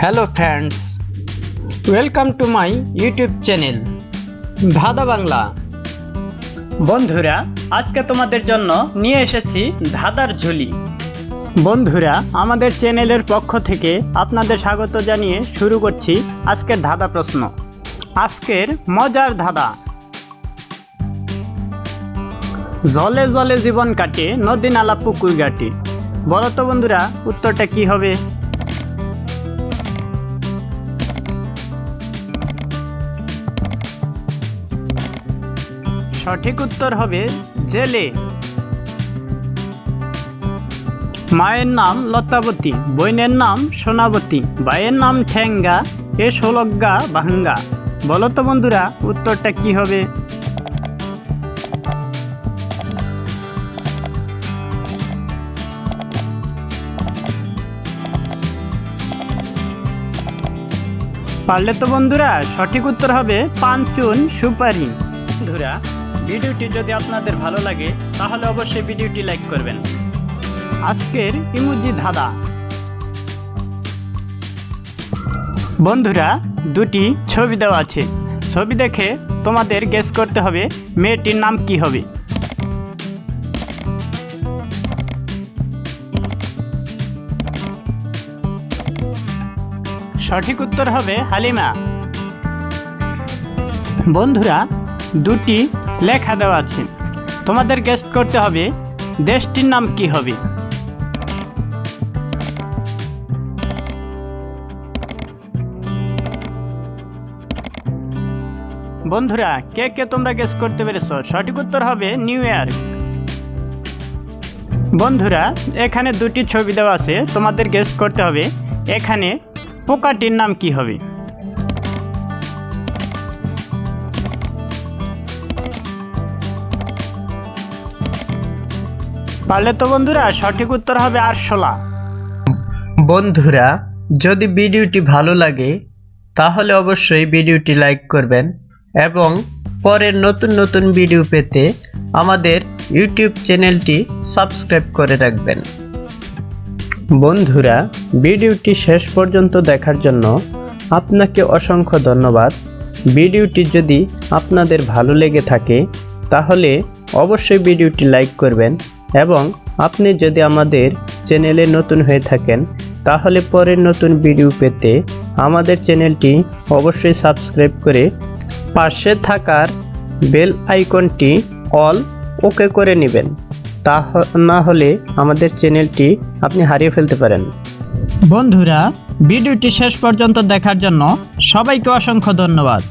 Hello friends welcome to my YouTube channel ধাঁধা বাংলা বন্ধুরা, আজকে তোমাদের জন্য নিয়ে এসেছি ধাঁধার ঝুলি। বন্ধুরা, আমাদের চ্যানেলের পক্ষ থেকে আপনাদের স্বাগত জানিয়ে শুরু করছি আজকের ধাঁধা প্রশ্ন। আজকের মজার ধাঁধা। জলে জলে জীবন কাটে নদী নালা পুকুর ঘাটে। বলো তো বন্ধুরা, উত্তরটা কি হবে? সঠিক উত্তর হবে জেলে। মায়ের নাম লতাবতী বইনের নাম সোনাবতী, ভাইয়ের নাম ঠেঙ্গা এ ষোলজ্ঞা ভাঙ্গা। বলো তো বন্ধুরা, উত্তরটা কি হবে? পারলে তো বন্ধুরা, সঠিক উত্তর হবে পাঞ্চুন সুপারি বন্ধুরা ভিডিওটি যদি আপনাদের ভালো লাগে, তাহলে অবশ্যই ভিডিওটি লাইক করবেন। আজকের ইমুজি ধাঁধা। বন্ধুরা, দুটি ছবি দেওয়া আছে। ছবি দেখে তোমাদের গেস করতে হবে, মেয়েটির নাম কি হবে? সঠিক উত্তর হবে হালিমা। বন্ধুরা, দুটি লেখা দেওয়া আছে। তোমাদের গেস্ট করতে হবে, দেশটির নাম কি হবে? বন্ধুরা, কে কে তোমরা গেস করতে পেরেছ? সঠিক উত্তর হবে নিউ ইয়র্ক বন্ধুরা, এখানে দুটি ছবি দেওয়া আছে, তোমাদের গেস করতে হবে। এখানে পোকাটির নাম কি হবে? পারলে তো বন্ধুরা সঠিক উত্তর হবে আরশোলা। বন্ধুরা, যদি ভিডিওটি ভালো লাগে, তাহলে অবশ্যই ভিডিওটি লাইক করবেন এবং পরের নতুন নতুন ভিডিও পেতে আমাদের ইউটিউব চ্যানেলটি সাবস্ক্রাইব করে রাখবেন। বন্ধুরা, ভিডিওটি শেষ পর্যন্ত দেখার জন্য আপনাকে অসংখ্য ধন্যবাদ। ভিডিওটি যদি আপনাদের ভালো লেগে থাকে, তাহলে অবশ্যই ভিডিওটি লাইক করবেন এবং আপনি যদি আমাদের চ্যানেলে নতুন হয়ে থাকেন, তাহলে পরের নতুন ভিডিও পেতে আমাদের চ্যানেলটি অবশ্যই সাবস্ক্রাইব করে পাশে থাকার বেল আইকনটি অল ওকে করে নেবেন। তা না হলে আমাদের চ্যানেলটি আপনি হারিয়ে ফেলতে পারেন। বন্ধুরা, ভিডিওটি শেষ পর্যন্ত দেখার জন্য সবাইকে অসংখ্য ধন্যবাদ।